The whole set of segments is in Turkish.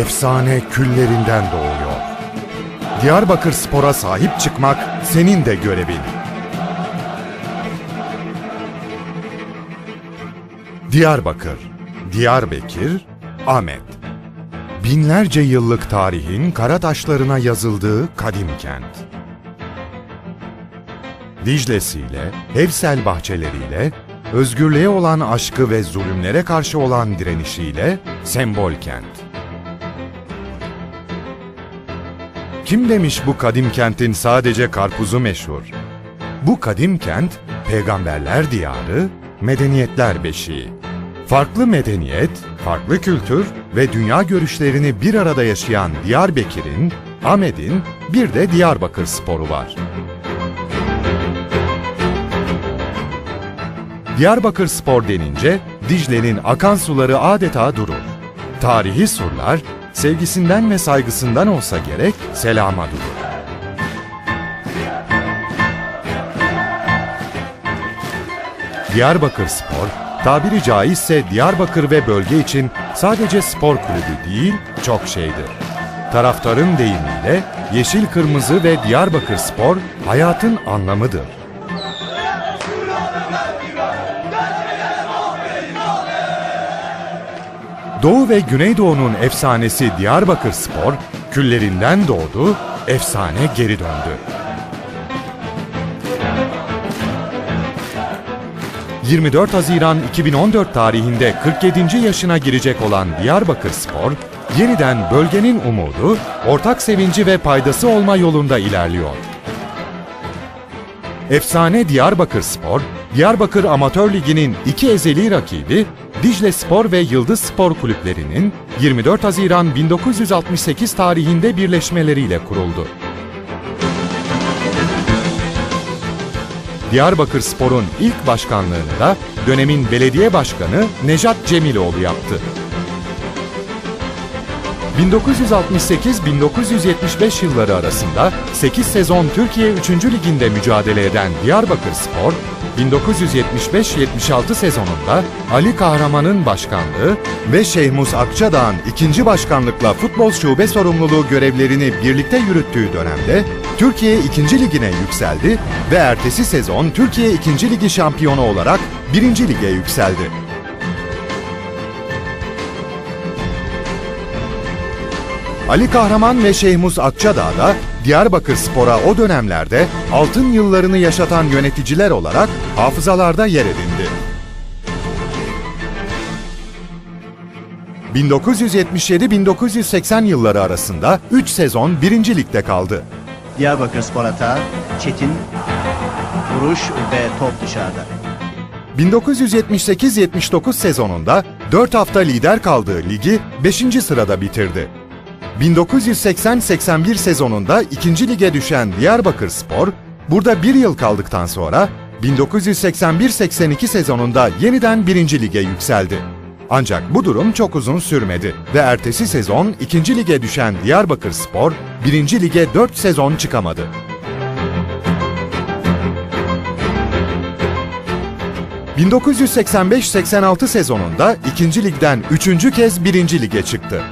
efsane küllerinden doğuyor. Diyarbakır Spor'a sahip çıkmak senin de görevin. Diyarbakır, Diyarbekir, Ahmet. Binlerce yıllık tarihin kara taşlarına yazıldığı kadim kent. Dicle'siyle, Hevsel bahçeleriyle, özgürlüğe olan aşkı ve zulümlere karşı olan direnişiyle sembol kent. Kim demiş bu kadim kentin sadece karpuzu meşhur? Bu kadim kent, peygamberler diyarı, medeniyetler beşiği. Farklı medeniyet, farklı kültür ve dünya görüşlerini bir arada yaşayan Diyarbakır'ın, Ahmet'in bir de Diyarbakır sporu var. Diyarbakır Spor denince Dicle'nin akan suları adeta durur. Tarihi surlar sevgisinden ve saygısından olsa gerek selama durur. Diyarbakır Spor, tabiri caizse Diyarbakır ve bölge için sadece spor kulübü değil, çok şeydir. Taraftarın deyimiyle yeşil kırmızı ve Diyarbakır Spor hayatın anlamıdır. Doğu ve Güneydoğu'nun efsanesi Diyarbakır Spor, küllerinden doğdu, efsane geri döndü. 24 Haziran 2014 tarihinde 47. yaşına girecek olan Diyarbakır Spor, yeniden bölgenin umudu, ortak sevinci ve paydası olma yolunda ilerliyor. Efsane Diyarbakır Spor, Diyarbakır Amatör Ligi'nin iki ezeli rakibi Dicle Spor ve Yıldız Spor kulüplerinin 24 Haziran 1968 tarihinde birleşmeleriyle kuruldu. Diyarbakır Spor'un ilk başkanlığını da dönemin belediye başkanı Nejat Cemiloğlu yaptı. 1968-1975 yılları arasında 8 sezon Türkiye 3. Ligi'nde mücadele eden Diyarbakır Spor, 1975-76 sezonunda Ali Kahraman'ın başkanlığı ve Şeyhmus Akçadağ'ın ikinci başkanlıkla futbol şube sorumluluğu görevlerini birlikte yürüttüğü dönemde Türkiye 2. Ligi'ne yükseldi ve ertesi sezon Türkiye 2. Ligi şampiyonu olarak 1. Lig'e yükseldi. Ali Kahraman ve Şeyhmus Akçadağ da Diyarbakır Spor'a o dönemlerde altın yıllarını yaşatan yöneticiler olarak hafızalarda yer edindi. 1977-1980 yılları arasında 3 sezon 1. Lig'de kaldı. Diyarbakır Spor Atağı, Çetin, vuruş ve top dışarıda. 1978-79 sezonunda 4 hafta lider kaldığı ligi 5. sırada bitirdi. 1980-81 sezonunda 2. lige düşen Diyarbakır Spor, burada bir yıl kaldıktan sonra 1981-82 sezonunda yeniden 1. lige yükseldi. Ancak bu durum çok uzun sürmedi ve ertesi sezon 2. lige düşen Diyarbakır Spor 1. lige 4 sezon çıkamadı. ...1985-86 sezonunda 2. ligden 3. kez 1. lige çıktı.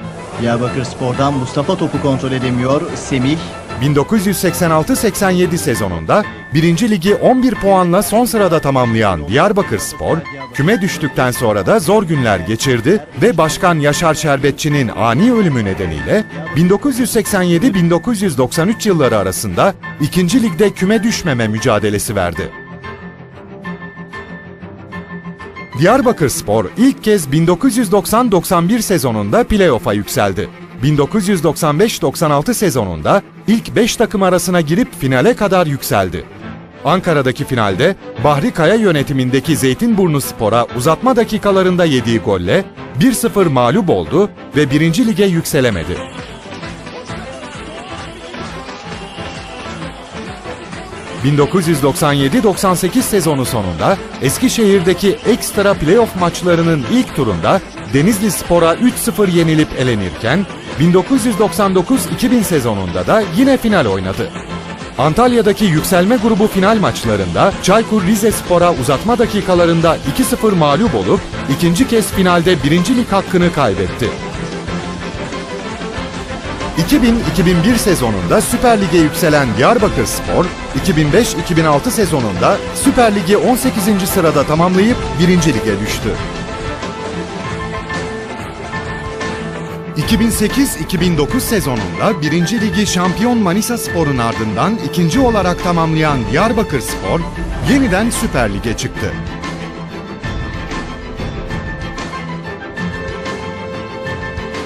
Diyarbakır Spor'dan Mustafa topu kontrol edemiyor. Semih, 1986-87 sezonunda 1. ligi 11 puanla son sırada tamamlayan Diyarbakır Spor, küme düştükten sonra da zor günler geçirdi ve Başkan Yaşar Şerbetçi'nin ani ölümü nedeniyle 1987-1993 yılları arasında 2. ligde küme düşmeme mücadelesi verdi. Diyarbakır Spor ilk kez 1990-91 sezonunda playoff'a yükseldi. 1995-96 sezonunda ilk 5 takım arasına girip finale kadar yükseldi. Ankara'daki finalde Bahri Kaya yönetimindeki Zeytinburnu Spor'a uzatma dakikalarında yediği golle 1-0 mağlup oldu ve 1. lige yükselemedi. ...1997-98 sezonu sonunda Eskişehir'deki ekstra playoff maçlarının ilk turunda Denizli Spor'a 3-0 yenilip elenirken 1999-2000 sezonunda da yine final oynadı. Antalya'daki yükselme grubu final maçlarında Çaykur Rizespor'a uzatma dakikalarında 2-0 mağlup olup ikinci kez finalde birinci lig hakkını kaybetti. 2000-2001 sezonunda Süper Lig'e yükselen Diyarbakır Spor, 2005-2006 sezonunda Süper Lig'i 18. sırada tamamlayıp 1. Lig'e düştü. 2008-2009 sezonunda 1. Ligi şampiyon Manisa Spor'un ardından ikinci olarak tamamlayan Diyarbakır Spor, yeniden Süper Lig'e çıktı.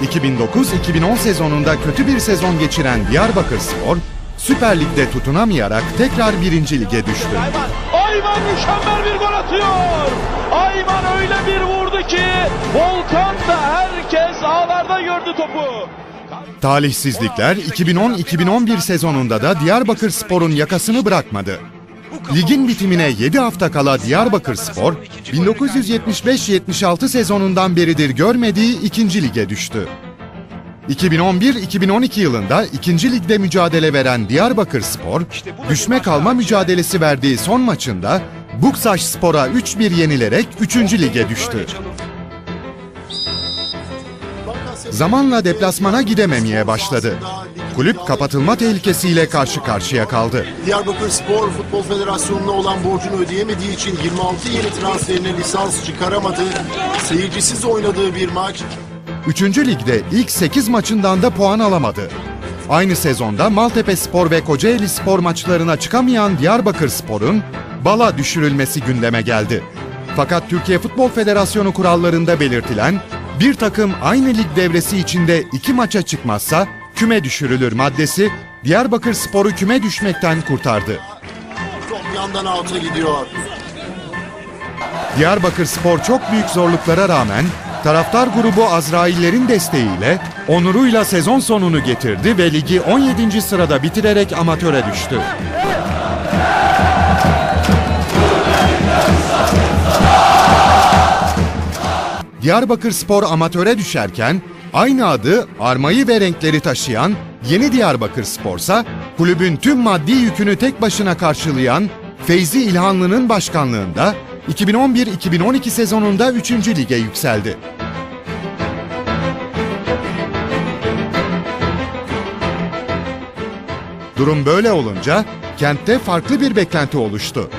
2009-2010 sezonunda kötü bir sezon geçiren Diyarbakır Spor, Süper Lig'de tutunamayarak tekrar 1. Lige düştü. Ayman, Ayman mükemmel bir gol atıyor. Ayman öyle bir vurdu ki Volkan da herkes ağlarda gördü topu. Talihsizlikler 2010-2011 sezonunda da Diyarbakır Spor'un yakasını bırakmadı. Ligin bitimine 7 hafta kala Diyarbakır Spor, 1975-76 sezonundan beridir görmediği 2. lige düştü. 2011-2012 yılında 2. ligde mücadele veren Diyarbakır Spor, düşme kalma mücadelesi verdiği son maçında Buksaş Spor'a 3-1 yenilerek 3. lige düştü. Zamanla deplasmana gidememeye başladı. Kulüp kapatılma tehlikesiyle karşı karşıya kaldı. Diyarbakır Spor Futbol Federasyonu'na olan borcunu ödeyemediği için 26 yeni transferine lisans çıkaramadı. Seyircisiz oynadığı bir maç 3. ligde ilk 8 maçından da puan alamadı. Aynı sezonda Maltepe Spor ve Kocaeli Spor maçlarına çıkamayan Diyarbakır Spor'un bala düşürülmesi gündeme geldi. Fakat Türkiye Futbol Federasyonu kurallarında belirtilen bir takım aynı lig devresi içinde iki maça çıkmazsa küme düşürülür maddesi Diyarbakır Spor'u küme düşmekten kurtardı. top yandan out'a gidiyor. Diyarbakır Spor çok büyük zorluklara rağmen taraftar grubu Azraillerin desteğiyle onuruyla sezon sonunu getirdi ve ligi 17. sırada bitirerek amatöre düştü. Diyarbakır Spor amatöre düşerken aynı adı, armayı ve renkleri taşıyan Yeni Diyarbakır Spor'sa kulübün tüm maddi yükünü tek başına karşılayan Feyzi İlhanlı'nın başkanlığında 2011-2012 sezonunda 3. lige yükseldi. Durum böyle olunca kentte farklı bir beklenti oluştu.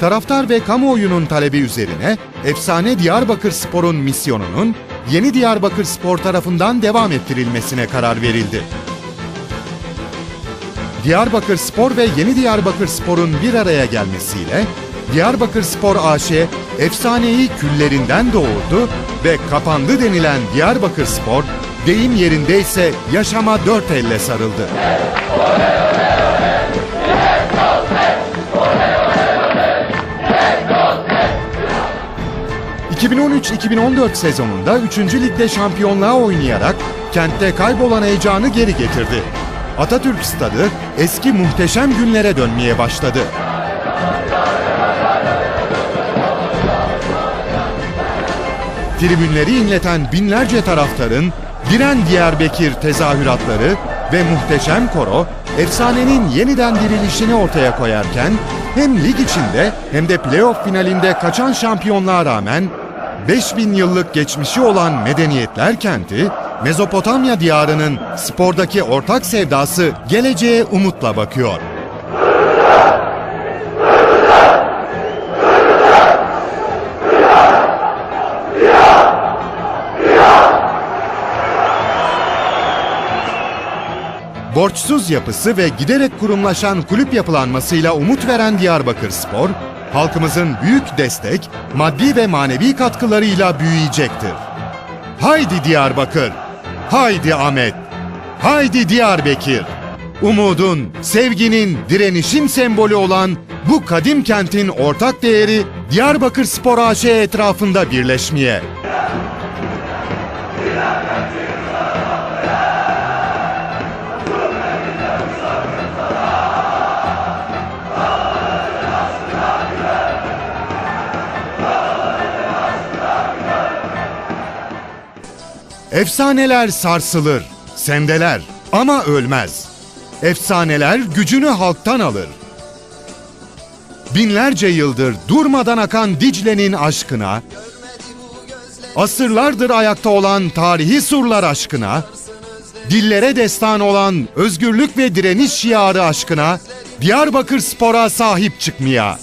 Taraftar ve kamuoyunun talebi üzerine efsane Diyarbakır Spor'un misyonunun Yeni Diyarbakır Spor tarafından devam ettirilmesine karar verildi. Diyarbakır Spor ve Yeni Diyarbakır Spor'un bir araya gelmesiyle Diyarbakır Spor AŞ efsaneyi küllerinden doğurdu ve kapandı denilen Diyarbakır Spor deyim yerindeyse yaşama dört elle sarıldı. 2013-2014 sezonunda 3. ligde şampiyonluğa oynayarak kentte kaybolan heyecanı geri getirdi. Atatürk Stadı eski muhteşem günlere dönmeye başladı. Tribünleri inleten binlerce taraftarın Diren Diyarbakır tezahüratları ve muhteşem koro efsanenin yeniden dirilişini ortaya koyarken hem lig içinde hem de playoff finalinde kaçan şampiyonluğa rağmen 5000 yıllık geçmişi olan medeniyetler kenti, Mezopotamya diyarının spordaki ortak sevdası geleceğe umutla bakıyor. Borçsuz yapısı ve giderek kurumlaşan kulüp yapılanmasıyla umut veren Diyarbakır Spor, halkımızın büyük destek, maddi ve manevi katkılarıyla büyüyecektir. Haydi Diyarbakır, haydi Ahmet, haydi Diyarbakır. Umudun, sevginin, direnişin sembolü olan bu kadim kentin ortak değeri Diyarbakır Spor AŞ etrafında birleşmeye. Efsaneler sarsılır, sendeler ama ölmez. Efsaneler gücünü halktan alır. Binlerce yıldır durmadan akan Dicle'nin aşkına, asırlardır ayakta olan tarihi surlar aşkına, dillere destan olan özgürlük ve direniş şiarı aşkına Diyarbakır Spor'a sahip çıkmaya.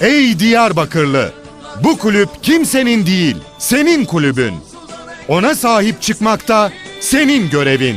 Ey Diyarbakırlı! Bu kulüp kimsenin değil, senin kulübün. Ona sahip çıkmakta senin görevin.